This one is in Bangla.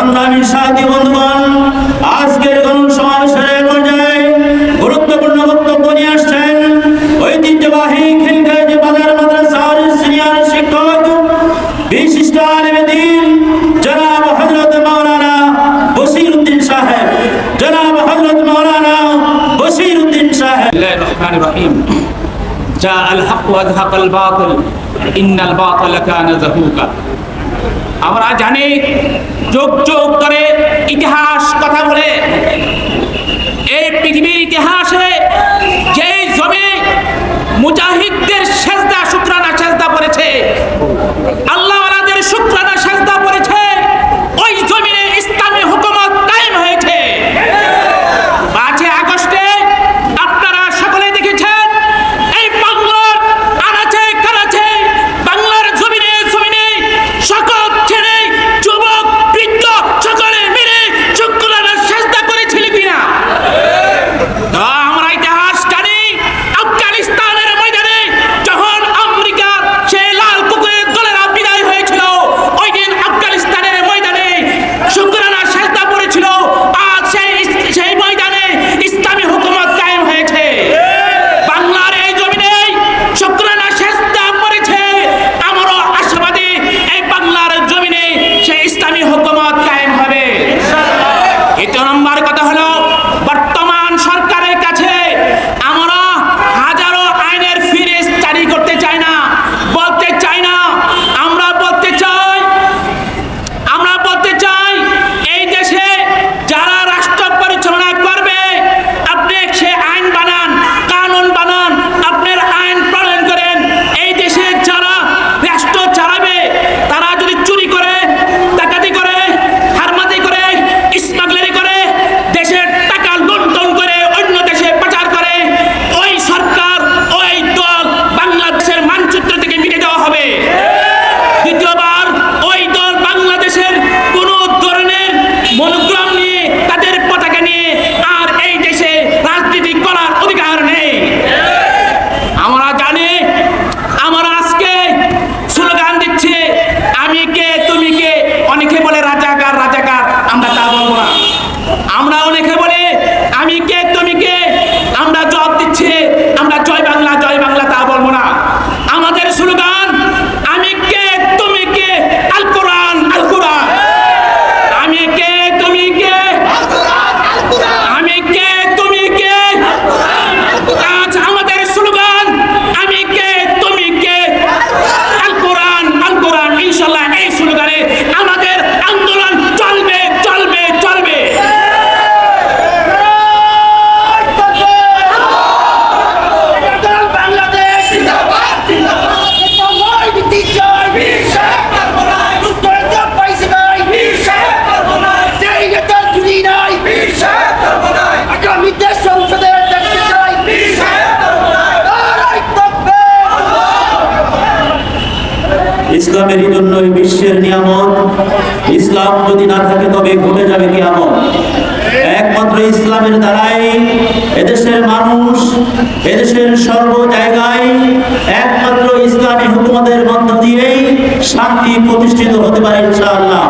সংগ্রামী সাথী বন্ধুগণ, আজকের গণসমাবেশের পর্যায়ে গুরুত্বপূর্ণ বক্তব্য নিয়ে আসছেন ঐতিহ্যবাহী খিলগাঁজ বাজার মাদ্রাসার সিনিয়র শিক্ষক, বিশিষ্ট আলমেদিন জনাব হজরত মাওলানা বসির উদ্দিন সাহেব। জনাব হজরত মাওলানা বসির উদ্দিন সাহেব রহিম। যা আল হক ওয়া আল বাতিল, ইন্নাল বাতিল কানা যাহুকা আমরা জানি, যোগ যোগ করে ইতিহাস কথা বলে, এই পৃথিবীর ইতিহাসে যেই জমি মুজাহিদদের শেষ ইসলামের জন্য বিশ্বের নিয়ামত। ইসলাম যদি না থাকে, তবে ঘটে যাবে নিয়ামত একমাত্র ইসলামের দ্বারাই এদেশের মানুষ, এদেশের সর্ব জায়গায় একমাত্র ইসলামী হুকুমতের মধ্য দিয়েই শান্তি প্রতিষ্ঠিত হতে পারে ইনশাআল্লাহ।